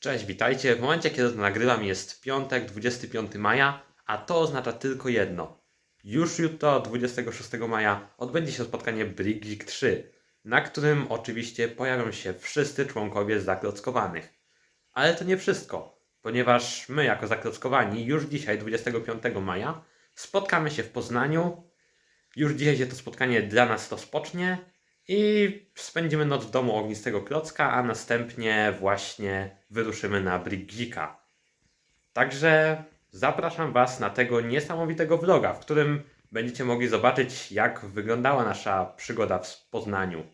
Cześć, witajcie. W momencie, kiedy to nagrywam, jest piątek, 25 maja, a to oznacza tylko jedno. Już jutro, 26 maja, odbędzie się spotkanie Brick Geek 3, na którym oczywiście pojawią się wszyscy członkowie zaklockowanych. Ale to nie wszystko, ponieważ my, jako zaklockowani, już dzisiaj, 25 maja, spotkamy się w Poznaniu. Już dzisiaj się to spotkanie dla nas rozpocznie i spędzimy noc w domu ognistego klocka, a następnie właśnie wyruszymy na Brigika. Także zapraszam Was na tego niesamowitego vloga, w którym będziecie mogli zobaczyć, jak wyglądała nasza przygoda w Poznaniu.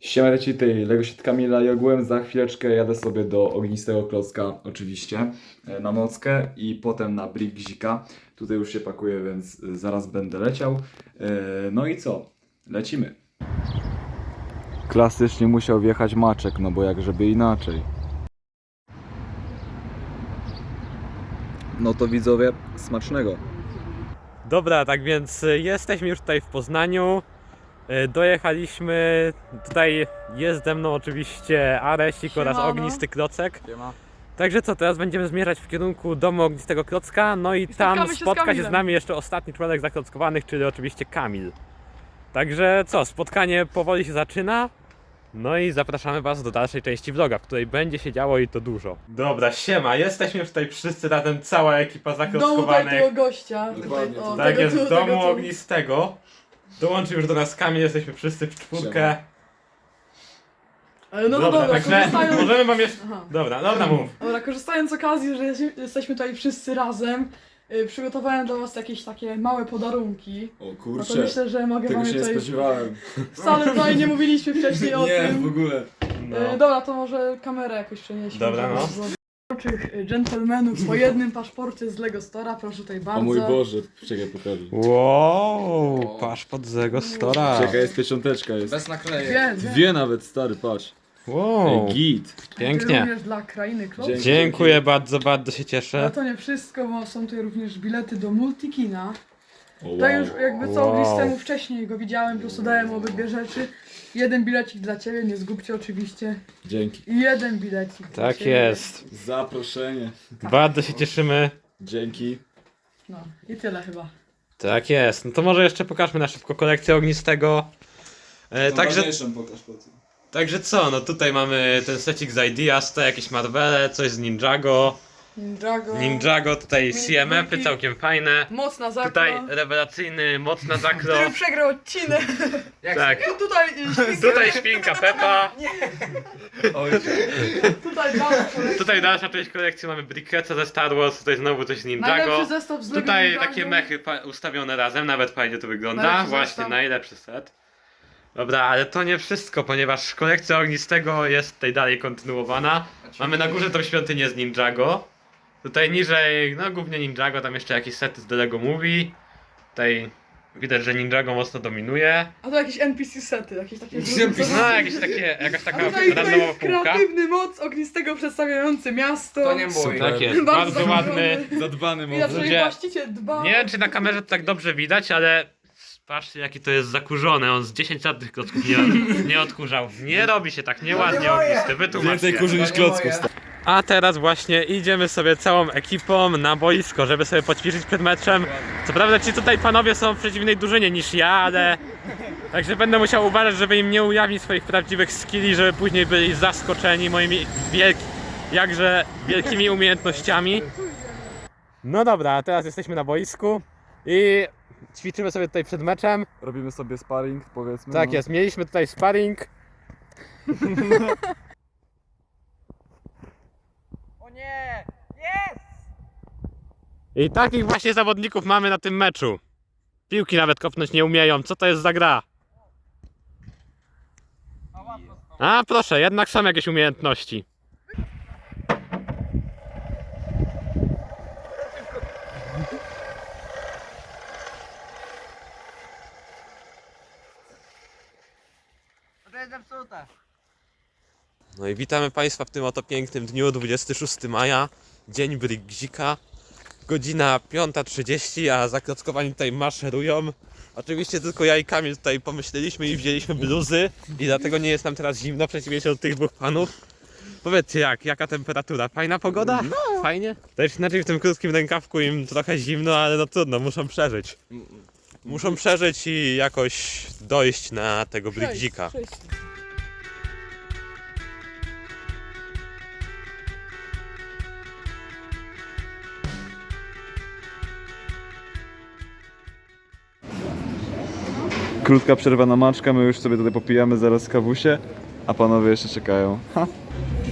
Siemajcie tej Lego Set Kamila i ogółem za chwileczkę jadę sobie do ognistego klocka oczywiście e, na nockę i potem na Brigzika. Tutaj już się pakuję, więc e, zaraz będę leciał. E, No i co? Lecimy. Klasycznie musiał wjechać Maczek, no bo jak żeby inaczej. No to widzowie, smacznego. Dobra, tak więc jesteśmy już tutaj w Poznaniu. Y, Dojechaliśmy. Tutaj jest ze mną oczywiście Aresik oraz Siemano. ognisty klocek. Także co, teraz będziemy zmierzać w kierunku domu ognistego klocka, no i, tam spotkamy się z spotka się z nami jeszcze ostatni członek zaklockowanych, czyli oczywiście Kamil. Także co, spotkanie powoli się zaczyna. No i zapraszamy Was do dalszej części vloga, w której będzie się działo i to dużo. Dobra, siema, jesteśmy już tutaj wszyscy razem, cała ekipa W domu tego gościa. Dokładnie. Tutaj, o, Tak tego jest, tu, w domu tego tu. ognistego. Dołączył już do nas Kamil, jesteśmy wszyscy w czwórkę. Ale no dobra, dobra, także korzystając... możemy wam jeszcze... Aha. Dobra, dobra mów. Dobra, korzystając z okazji, że jest- jesteśmy tutaj wszyscy razem, y, przygotowałem dla was jakieś takie małe podarunki. O No to kurczę, myślę, że mogę tego wam się je nie tutaj... spodziewałem. Wcale tutaj nie mówiliśmy wcześniej o Nie, tym. w ogóle. No. Y, Dobra, to może kamerę jakoś przenieśmy. Dobra, no. Uroczych dżentelmenów po jednym paszporcie z Lego Stora, proszę tutaj bardzo. O mój Boże, czekaj pokażę. Wow, paszport z Lego Stora. Czekaj, jest piecząteczka, jest. Bez naklejek. Dwie, dwie. Dwie nawet, stary, patrz. Wow, Ej, git. pięknie. Również dla krainy Klop. Dzięki. Dziękuję bardzo, bardzo się Ale cieszę. to nie wszystko, bo są tutaj również bilety do Multikina. O, To już jakby co Wow. wow. temu wcześniej go widziałem, po prostu dałem obydwie rzeczy. Jeden bilecik dla ciebie, nie zgubcie oczywiście. Dzięki. I jeden bilecik dla Tak ciebie. jest. Zaproszenie. Bardzo się cieszymy. Dzięki. No i tyle chyba. Tak jest. No to może jeszcze pokażmy na szybko kolekcję ognistego. E, także, pokaż po tym. także co, no tutaj mamy ten secik z Ideas, to jakieś Marvele, coś z Ninjago. Ninjago. Ninjago, tutaj Mini CMF-y całkiem fajne. Mocna zakra. Tutaj rewelacyjny, mocna zakro. Który przegrał odcinek. Tak. I tutaj y, świnka. Tutaj świnka Peppa. Tutaj dalej kolekcja. Tutaj dalsza część kolekcji mamy Bricketsa ze Star Wars, tutaj znowu coś z Ninjago. Najlepszy zestaw z Lego Tutaj Ninjago. takie mechy ustawione razem, nawet fajnie to wygląda. Najlepszy Właśnie, zestaw. najlepszy set. Dobra, ale to nie wszystko, ponieważ kolekcja ognistego jest tutaj dalej kontynuowana. Mamy na górze tą świątynię z Ninjago. Tutaj niżej, no głównie Ninjago, tam jeszcze jakieś sety z The Lego Movie. Tutaj widać, że Ninjago mocno dominuje. A to jakieś NPC sety, jakieś takie NPC. No, jakieś takie, jakaś A taka tutaj, tutaj randomowa jest półka. kreatywny moc ognistego przedstawiający miasto. To nie mój. Tak jest, bardzo Bardzo ładny. Zadbany Widać, że Ludzie- jej właściciel dba. Nie wiem, czy na kamerze to tak dobrze widać, ale patrzcie, jaki to jest zakurzony. On z 10 lat tych klocków nie, nie odkurzał. Nie robi się tak nieładnie ognisty. Wytłumaczcie. Więcej kurzy niż klocków. stary. A teraz właśnie idziemy sobie całą ekipą na boisko, żeby sobie poćwiczyć przed meczem. Co prawda ci tutaj panowie są w przeciwnej drużynie niż ja, ale... Także będę musiał uważać, żeby im nie ujawnić swoich prawdziwych skilli, żeby później byli zaskoczeni moimi wielki, jakże wielkimi umiejętnościami. No dobra, a teraz jesteśmy na boisku i ćwiczymy sobie tutaj przed meczem. Robimy sobie sparring, powiedzmy. Tak no. jest, mieliśmy tutaj sparring. O nie! Jest! I takich właśnie zawodników mamy na tym meczu. Piłki nawet kopnąć nie umieją. Co to jest za gra? A proszę, jednak są jakieś umiejętności. To jest zepsute. No i witamy Państwa w tym oto pięknym dniu, 26 maja, dzień Brygzika. godzina 5.30, a zakrockowani tutaj maszerują. Oczywiście tylko ja i Kamil tutaj pomyśleliśmy i wzięliśmy bluzy i dlatego nie jest nam teraz zimno, w przeciwieństwie do tych dwóch panów. Powiedzcie jak, jaka temperatura? Fajna pogoda? No. Fajnie? Też inaczej w tym krótkim rękawku im trochę zimno, ale no trudno, muszą przeżyć. Muszą przeżyć i jakoś dojść na tego Brigdzika. Krótka przerwa na maczka, my już sobie tutaj popijamy zaraz kawusie, a panowie jeszcze czekają. Ha.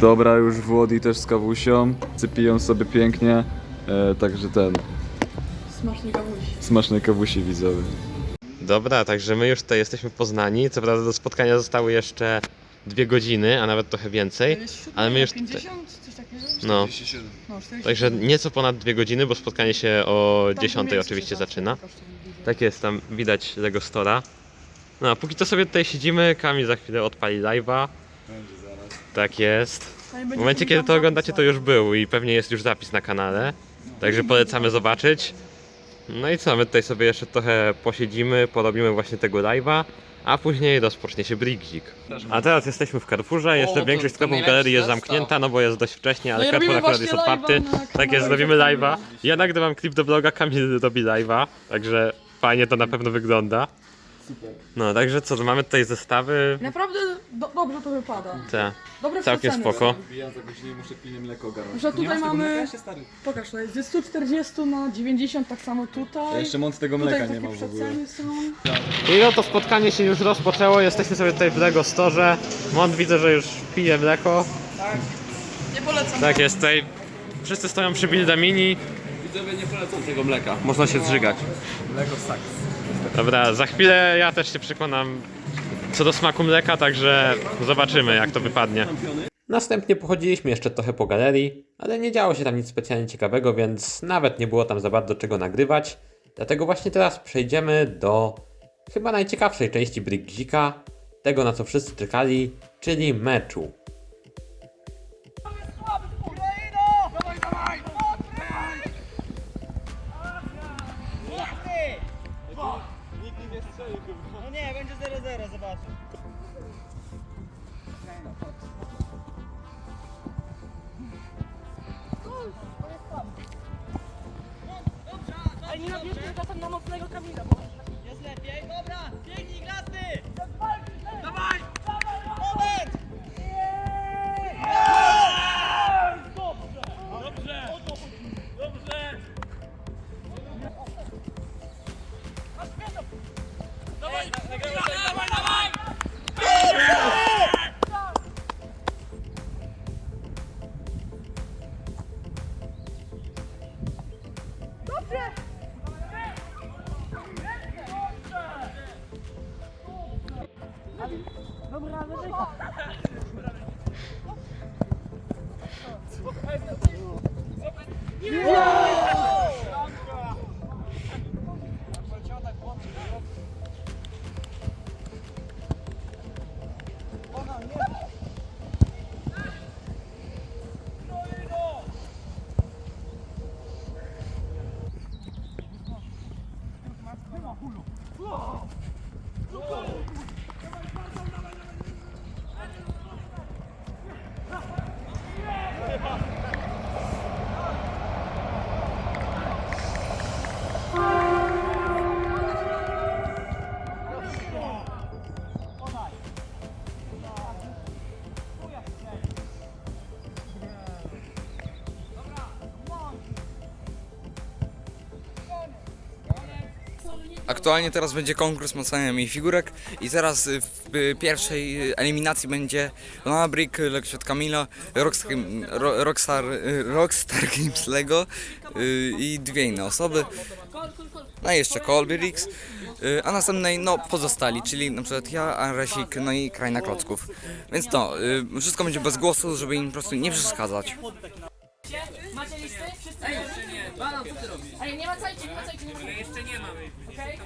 Dobra, już Włodi też z kawusią, sypiją sobie pięknie, e, także ten, Smaczny kawuś. smacznej kawusi widzowie. Dobra, także my już tutaj jesteśmy poznani. Co prawda do spotkania zostały jeszcze dwie godziny, a nawet trochę więcej. ale my już tutaj- 50, coś takiego? No, No, 40. także nieco ponad dwie godziny, bo spotkanie się o Tam 10 pomiędzy oczywiście zaczyna. widzę. Tak jest, tam widać Lego Stora. No, a póki co sobie tutaj siedzimy, Kamil za chwilę odpali live'a. Tak jest. Nie W będzie momencie, kiedy to oglądacie, to już był i pewnie jest już zapis na kanale. Także polecamy zobaczyć. No i co, my tutaj sobie jeszcze trochę posiedzimy, porobimy właśnie tego live'a, a później rozpocznie się Brigzik. A teraz jesteśmy w Carrefourze, jeszcze to- większość to sklepów najlepszy galerii jest zestaw. zamknięta, no bo jest dość wcześnie, ale No i Carrefour akurat jest właśnie otwarty. na Tak jest, robimy Kamila. live'a. Ja nagrywam klip do vloga, Kamil robi live'a, także fajnie to na pewno wygląda. No, także co, to mamy tutaj zestawy. Naprawdę do, dobrze to wypada. Te. Dobre Całkiem przeceny spoko. są. Wbijam za godzinę muszę pilnie mleko ogarnąć. Że tutaj mamy. Pokaż, to jest ze 140 na 90, tak samo tutaj. Ja jeszcze mąc tego tutaj mleka takie nie mam w ogóle. przeceny są. I no to spotkanie się już rozpoczęło, jesteśmy sobie tutaj w Lego Store. Mont widzę, że już pije mleko. Nie polecam. Tak jest, tutaj wszyscy stoją przy Builda Mini. Widzowie nie polecam tego mleka. Można się zżygać. Lego Saks. Dobra, za chwilę ja też się przekonam co do smaku mleka, także zobaczymy jak to wypadnie. Następnie pochodziliśmy jeszcze trochę po galerii, ale nie działo się tam nic specjalnie ciekawego, więc nawet nie było tam za bardzo czego nagrywać. Dlatego właśnie teraz przejdziemy do chyba najciekawszej części Brigzika, tego na co wszyscy czekali, czyli meczu. No nie, będzie 0-0, zobaczę. Ale nie nabierzmy czasem na mocnego Kamila, Jest lepiej, dobra, biegnij, glasy! Vamos lá, vamos lá. Yeah! Aktualnie teraz będzie konkurs macania mi figurek i teraz y, w y, pierwszej eliminacji będzie Lana Brick, Lekświat Kamila, Rockstar, Ro- Rockstar, y, Rockstar Games Lego i dwie inne osoby. No i jeszcze Colby Rix, a następnej no pozostali, czyli na przykład ja, Aresik, no i Krajna Klocków. Więc to, y, wszystko będzie bez głosu, żeby im po prostu nie przeszkadzać. Macie listy? Wszyscy? Ej, jeszcze nie. Banan, co ty robisz? Ej, nie macajcie, nie macajcie, nie macajcie. jeszcze nie mamy. Okej?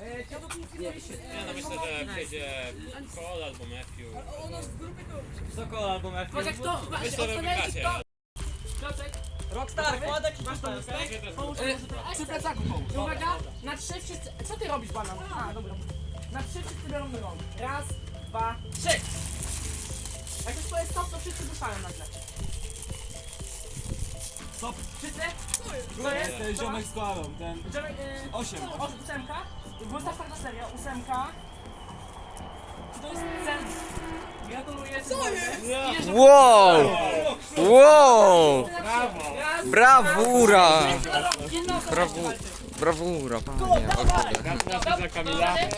E, chciałbym nic nie mieliście. Ja no myślę, że przejdzie Cole albo Matthew. Co Cole albo Matthew? Może kto? Właśnie, oceniajcie kto? Klocek, Rockstar, kładek i masz tam Przy plecaku połóż. Uwaga, na trzy wszyscy... Co ty robisz, banan? A, dobra. Na trzy wszyscy biorą rąk. Raz, dwa, trzy. Jak już to jest stop, to wszyscy ruszają nagle. Stop. Wszyscy? To jest? Ten ziomek z koalą, ten... Ziomek, y, Osiem. Os, ósemka. Wystaw tak na serio. Ósemka. Czy to jest cel? Gratuluję. Co jest? Wow! Wow! Raz, Brawura! jedna osoba Brawu, jeszcze walczy. brawura, panie. O kurde. Gratulacje za Kamila. Jak to,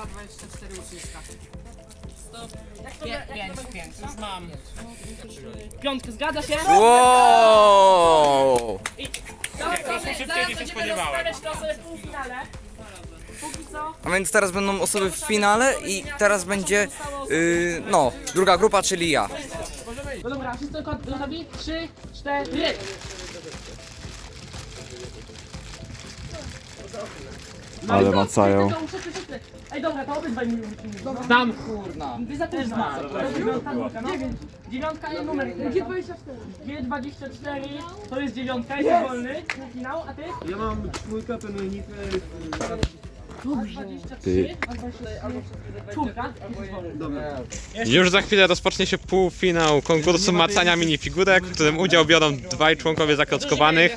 jak pięć, pięć. Już mam. Piątkę, zgadza się? Wow! Te osoby w półfinale. Póki co. A więc teraz będą osoby w finale i teraz będzie, yy, no, druga grupa, czyli ja. No dobra, wszyscy go- gotowi? Trzy, cztery. No Ale macają. Wszyscy, wszyscy, wszyscy. Ej dobra, to obydwaj mi mówią. Dam kurna. Wy za też dwa. Dziewiątka, no. Dziewiątka i numer. G24. G24 to jest dziewiątka, jest wolny. Finał, a ty? Ja mam czwórkę, penujnicę... Ty. Czwórka. wolny. Już za chwilę rozpocznie się półfinał konkursu macania minifigurek, w którym udział biorą dwaj członkowie zaklockowanych,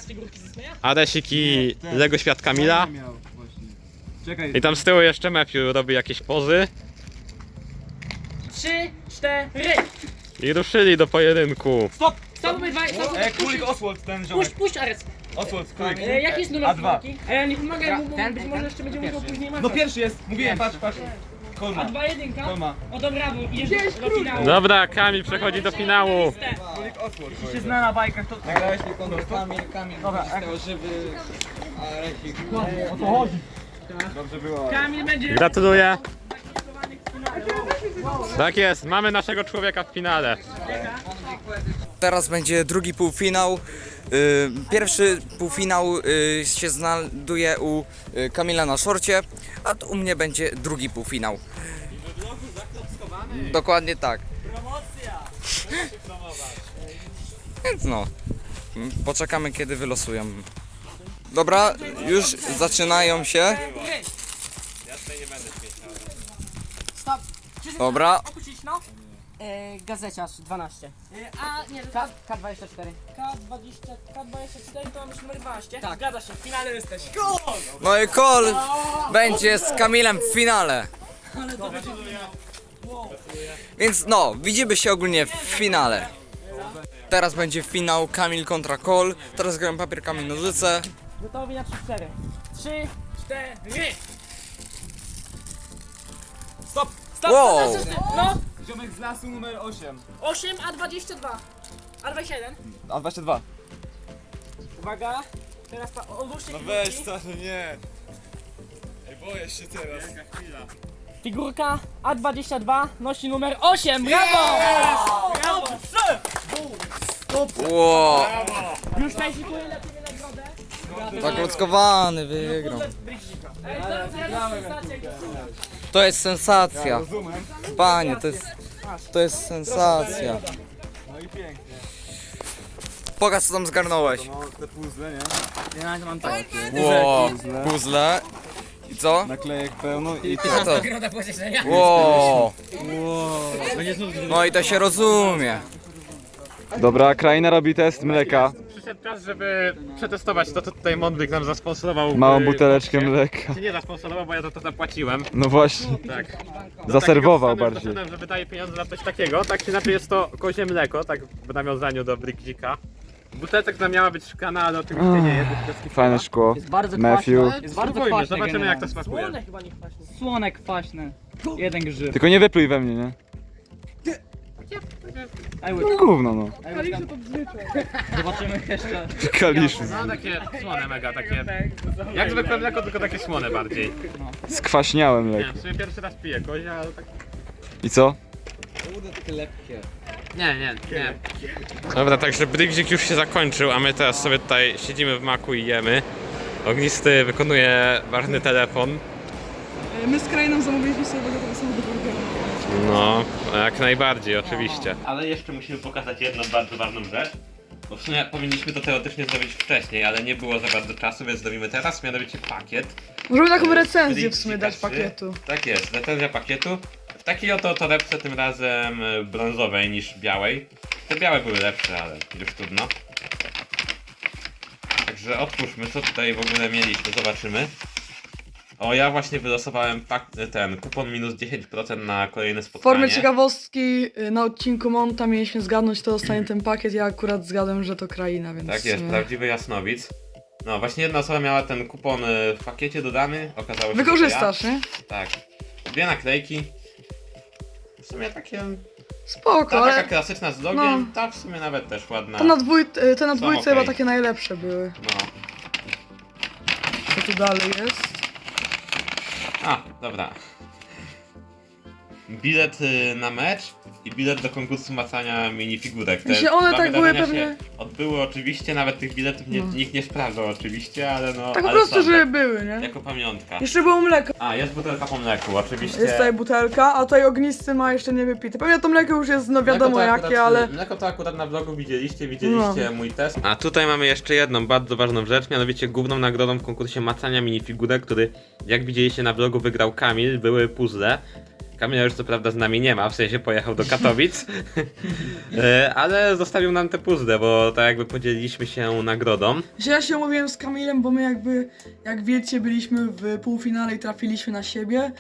Adesik i Lego Świat Kamila. Czekaj, I tam z tyłu jeszcze Matthew robi jakieś pozy. Trzy, cztery. I ruszyli do pojedynku. Stop! Stop, obydwaj. Stop, e, kulik Oswald, ten Puść, ziomek. puść Ares. Oswald, kulik. E, jaki jest numer A dwa. czwórki? A ja nie pomagaj mu, bo być może jeszcze będzie musiał później No machać. pierwszy jest, mówiłem, patrz, patrz. A Kolma, dwa jedynka? kolma. O to brawo, idziesz do finału. Dobra, Kamil przechodzi do finału. Kulik Oswald. się zna na bajkach, to... Nagrałeś mi konkurs, Kamil, Kamil. Dobra, żywy, a Resik. O co chodzi? Dobrze było. Kamil będzie... Gratuluję. Tak jest, mamy naszego człowieka w finale. Teraz będzie drugi półfinał. Yy, Pierwszy półfinał yy, się znajduje u yy, Kamila na szorcie, a tu u mnie będzie drugi półfinał. Dokładnie tak. Więc no, poczekamy kiedy wylosują. Dobra, już zaczynają się. Stop. Dobra, Opuścić, no. E, gazeciarz 12. E, A, nie, K, K24. K20, K24 to masz numer 12. Tak. Zgadza się, w finale jesteś. no i Kol będzie z Kamilem w finale. Więc no, widzimy się ogólnie w finale. Teraz będzie finał Kamil kontra Kol. Teraz gram papier, kamień, nożyce. Gotowi na 3-4. 3, 4. Stop! Stop, Wow. stop, stop, No, Ziomek z lasu numer 8. 8, a 22. A 27. A 22. Uwaga. Teraz pa, odłóżcie No figurki. weź stary, nie. Ej, boję się teraz. Figurka A22 nosi numer 8. Brawo! Brawo! Wow, Już najsikuję dla Nagrodę. zaklockowany wygrał. To jest sensacja. Panie, to jest, to jest sensacja. No i pięknie. Pokaż co tam zgarnąłeś. No te puzzle, nie? Ja nawet mam to. Wow, puzzle. I co? Naklejek pełno i Co to? Nagroda pocieszenia. Wow. No i to się rozumie. Dobra, kraina robi test mleka. Czas, żeby przetestować to, co tutaj Mondryk nam zasponsorował. Małą w- buteleczkę mleka. Czy nie zasponsorował, bo ja za to zapłaciłem. No właśnie, Tak. zaserwował Takiego bardziej. Doszedłem, że wydaje pieniądze na coś takiego. Tak czy inaczej jest to kozie mleko, tak w nawiązaniu do Brickzika. Butelka, która miała być szklana, ale oczywiście nie jest. jest. Fajne szkło. Jest bardzo Matthew. kwaśne. Jest bardzo Spróbujmy, kwaśne zobaczymy jak to generalnie. smakuje. Słone chyba nie kwaśne. Słonek kwaśny. Jeden grzyb. Tylko nie wypluj we mnie, nie? No gówno no. Zobaczymy jeszcze. Kalisz. No takie słone mega, takie... Jak zwykłe mleko, tylko takie słone bardziej. Skwaśniałe Nie mleko. wiem, w sumie pierwszy raz piję kozie, ale tak... I co? Nie, nie, nie. Dobra, także Brygzik już się zakończył, a my teraz sobie tutaj siedzimy w maku i jemy. Ognisty wykonuje ważny telefon. My z krainą zamówiliśmy sobie tego samego burgera. No, jak najbardziej, oczywiście. Ale jeszcze musimy pokazać jedną bardzo ważną rzecz. Bo w sumie powinniśmy to teoretycznie zrobić wcześniej, ale nie było za bardzo czasu, więc zrobimy teraz, mianowicie pakiet. Możemy taką E, recenzję w sumie dać 3. pakietu. Tak jest, recenzja pakietu. W takiej oto torebce tym razem e, brązowej niż białej. Te białe były lepsze, ale już trudno. Także otwórzmy, co tutaj w ogóle mieliśmy, zobaczymy. O, ja właśnie wylosowałem pak- ten kupon minus 10% na kolejne W spotkanie. formie ciekawostki y, na odcinku Monta mieliśmy zgadnąć, kto dostanie ten pakiet. Ja akurat zgadłem, że to kraina, więc. Tak jest, sumie- prawdziwy jasnowic. No, właśnie jedna osoba miała ten kupon e, w pakiecie dodany, okazało się, że to Wykorzystasz, nie? ja. Tak. Dwie naklejki. W sumie takie... Spoko, Ta taka ale klasyczna z logiem, no. ta w sumie nawet też ładna. te na, dwój, y, te na Są dwójce okej. chyba takie najlepsze były. No. Co tu dalej jest? A, dobra. Bilet y, na mecz i bilet do konkursu macania minifigurek. Te Jeśli one dwa tak były wydarzenia pewnie- się Odbyły oczywiście, nawet tych biletów nie, No. nikt nie sprawdzał oczywiście, ale no. Tak po ale prostu, są, żeby tak, były, nie? Jako pamiątka. Jeszcze było mleko. A, jest butelka po mleku, oczywiście. Jest tutaj butelka, a tutaj ognisty ma jeszcze nie wypite. Pewnie to mleko już jest no wiadomo Mleko to jakie, akurat, ale. Mleko to akurat na vlogu widzieliście, widzieliście No. mój test. A tutaj mamy jeszcze jedną bardzo ważną rzecz, mianowicie główną nagrodą w konkursie macania minifigurek, który jak widzieliście na vlogu wygrał Kamil, były puzzle. Kamila już co prawda z nami nie ma, w sensie pojechał do Katowic, E, ale zostawił nam te puzzle, bo tak jakby podzieliliśmy się nagrodą. Że Ja się umówiłem z Kamilem, bo my jakby, jak wiecie, byliśmy w półfinale i trafiliśmy na siebie.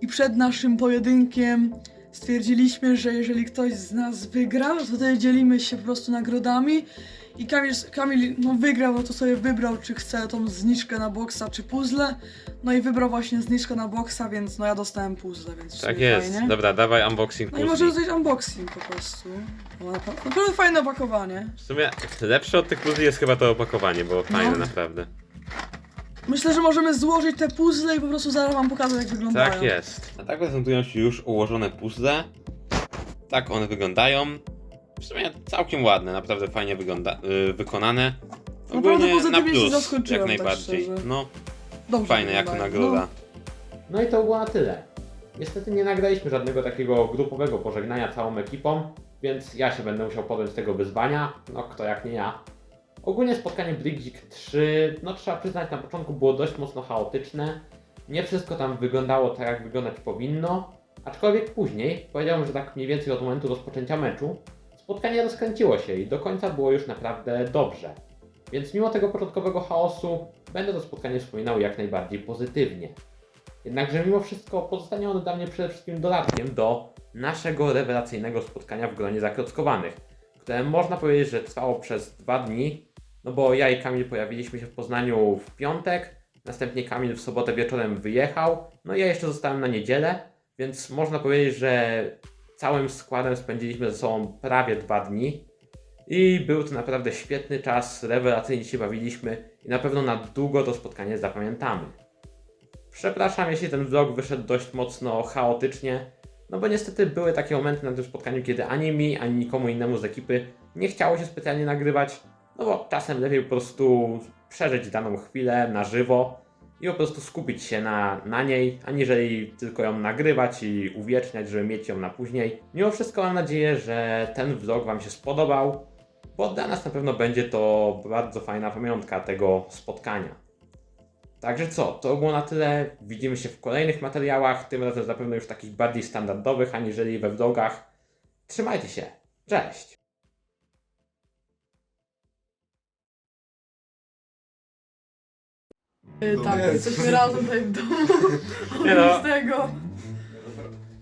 I przed naszym pojedynkiem stwierdziliśmy, że jeżeli ktoś z nas wygra, to wtedy dzielimy się po prostu nagrodami. I Kamil, Kamil no wygrał, no to sobie wybrał, czy chce tą zniżkę na boksa, czy puzzle. No i wybrał właśnie zniżkę na boksa, więc no ja dostałem puzzle, więc w Tak sumie jest, fajnie. dobra, dawaj unboxing No i puzli. możemy zrobić unboxing po prostu. No, napra- naprawdę fajne opakowanie. W sumie lepsze od tych puzli jest chyba to opakowanie, bo fajne No. naprawdę. Myślę, że możemy złożyć te puzzle i po prostu zaraz wam pokażę jak wyglądają. Tak jest. A tak prezentują się już ułożone puzzle. Tak one wyglądają. W sumie całkiem ładne, naprawdę fajnie wygląda, y, wykonane. Naprawdę Ogólnie na pozytywnie się plus, zaskoczyłem, jak tak najbardziej. szczerze. no, Dobrze fajne jako wyglądają. nagroda. No i to było na tyle. Niestety nie nagraliśmy żadnego takiego grupowego pożegnania całą ekipą, więc ja się będę musiał podjąć tego wyzwania. No kto jak nie ja. Ogólnie spotkanie Brigzik 3, no trzeba przyznać, na początku było dość mocno chaotyczne. Nie wszystko tam wyglądało tak, jak wyglądać powinno. Aczkolwiek później, powiedziałbym, że tak mniej więcej od momentu rozpoczęcia meczu, spotkanie rozkręciło się i do końca było już naprawdę dobrze. Więc mimo tego początkowego chaosu, będę to spotkanie wspominał jak najbardziej pozytywnie. Jednakże mimo wszystko pozostanie ono dla mnie przede wszystkim dodatkiem do naszego rewelacyjnego spotkania w gronie zakrockowanych, które można powiedzieć, że trwało przez dwa dni, no bo ja i Kamil pojawiliśmy się w Poznaniu w piątek, następnie Kamil w sobotę wieczorem wyjechał, no i ja jeszcze zostałem na niedzielę, więc można powiedzieć, że całym składem spędziliśmy ze sobą prawie dwa dni. I był to naprawdę świetny czas, rewelacyjnie się bawiliśmy i na pewno na długo to spotkanie zapamiętamy. Przepraszam, jeśli ten vlog wyszedł dość mocno chaotycznie, no bo niestety były takie momenty na tym spotkaniu, kiedy ani mi, ani nikomu innemu z ekipy nie chciało się specjalnie nagrywać, no bo czasem lepiej po prostu przeżyć daną chwilę na żywo i po prostu skupić się na, na niej, aniżeli tylko ją nagrywać i uwieczniać, żeby mieć ją na później. Mimo wszystko mam nadzieję, że ten vlog Wam się spodobał, bo dla nas na pewno będzie to bardzo fajna pamiątka tego spotkania. Także co, to było na tyle. Widzimy się w kolejnych materiałach, tym razem zapewne już takich bardziej standardowych, aniżeli we vlogach. Trzymajcie się. Cześć! Y, tak, jesteśmy razem tutaj w domu. Nie no. Z tego.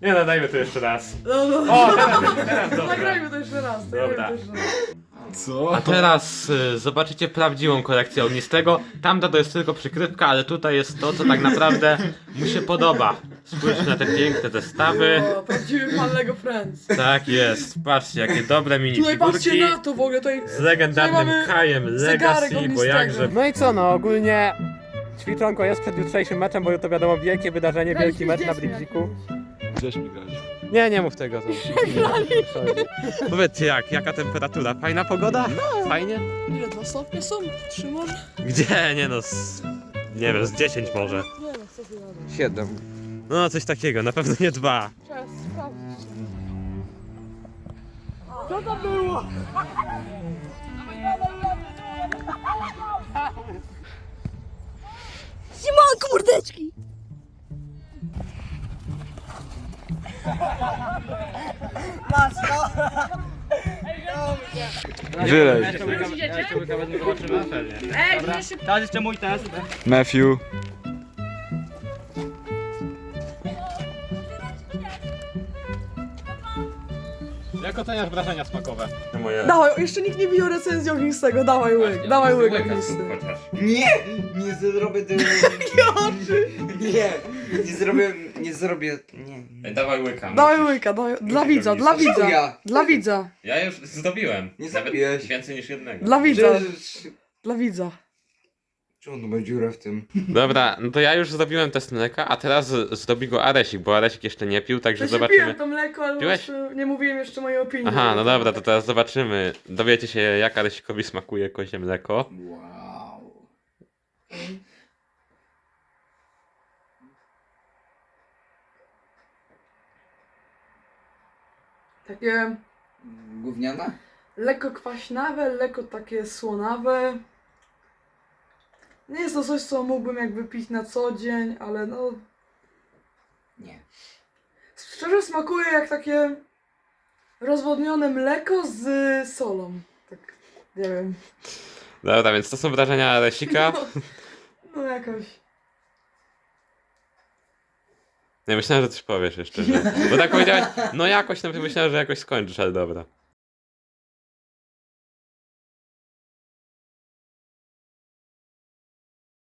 Nie no, dajmy to jeszcze raz. No, no. O, teraz, teraz, dobra. Nagrajmy to jeszcze raz. Dobra. nagrajmy to jeszcze raz. Co? A teraz y, zobaczycie prawdziwą kolekcję ognistego. Tamta to jest tylko przykrywka, ale tutaj jest to, co tak naprawdę mu się podoba. Spójrzcie na te piękne zestawy. O, prawdziwy fan Lego Friends. Tak jest, patrzcie jakie dobre Tutaj patrzcie minifigurki. na to w ogóle, tutaj Z legendarnym Tutaj mamy Kajem zegarek Legacy, bo ognistego. jakże... No i co, no ogólnie ćwiczonko jest przed jutrzejszym meczem, bo to wiadomo wielkie wydarzenie, wielki mecz na Bridziku. Gdzieś mi graliśmy. Nie, nie mów tego. To. Powiedzcie jak, jaka temperatura? Fajna pogoda? Fajnie? Ile, dwa stopnie są? Trzy może? Gdzie? Nie no, z, nie wiem, z 10 może. Nie no, co ty gadasz? Siedem. No coś takiego, na pewno nie dwa. Trzeba sprawdzić. Co to było? Siemanko mordeczki! Wylej. Teraz jeszcze mój test. Matthew. Jak oceniasz wrażenia smakowe? Moje... Dawaj, jeszcze nikt nie widział recenzji ognistego, dawaj łyk, dawaj łyk ognisty. Chociaż. Nie! Nie zrobię tego. Nie! Nie zrobię. Nie zrobię. Nie. Ej, Dawaj łyka. Dawaj musisz. łyka, dawaj, dla widza, dla widza, Ja. dla widza, Ja już zdobiłem. Nie Nawet zrobiłeś. więcej niż jednego. dla widza, Że- dla widza. Czemu ma dziurę w tym? Dobra, no to ja już zrobiłem test mleka, a teraz z- zrobi go Aresik, bo Aresik jeszcze nie pił, także Ja się zobaczymy. piłem to mleko, ale Piłeś? nie mówiłem jeszcze mojej opinii. Aha, no dobra, to teraz zobaczymy. Dowiecie się, jak Aresikowi smakuje kozie mleko. Wow. Takie Gówniana? lekko kwaśnawe, lekko takie słonawe. Nie jest to coś, co mógłbym jakby pić na co dzień, ale no... Nie. Szczerze smakuje jak takie rozwodnione mleko z solą. Tak, nie wiem. Dobra, więc to są wrażenia Aresika. No, no jakoś. Nie myślałem, że coś powiesz jeszcze, że... Bo tak powiedziałeś, no jakoś, no myślałem, że jakoś skończysz, ale dobra.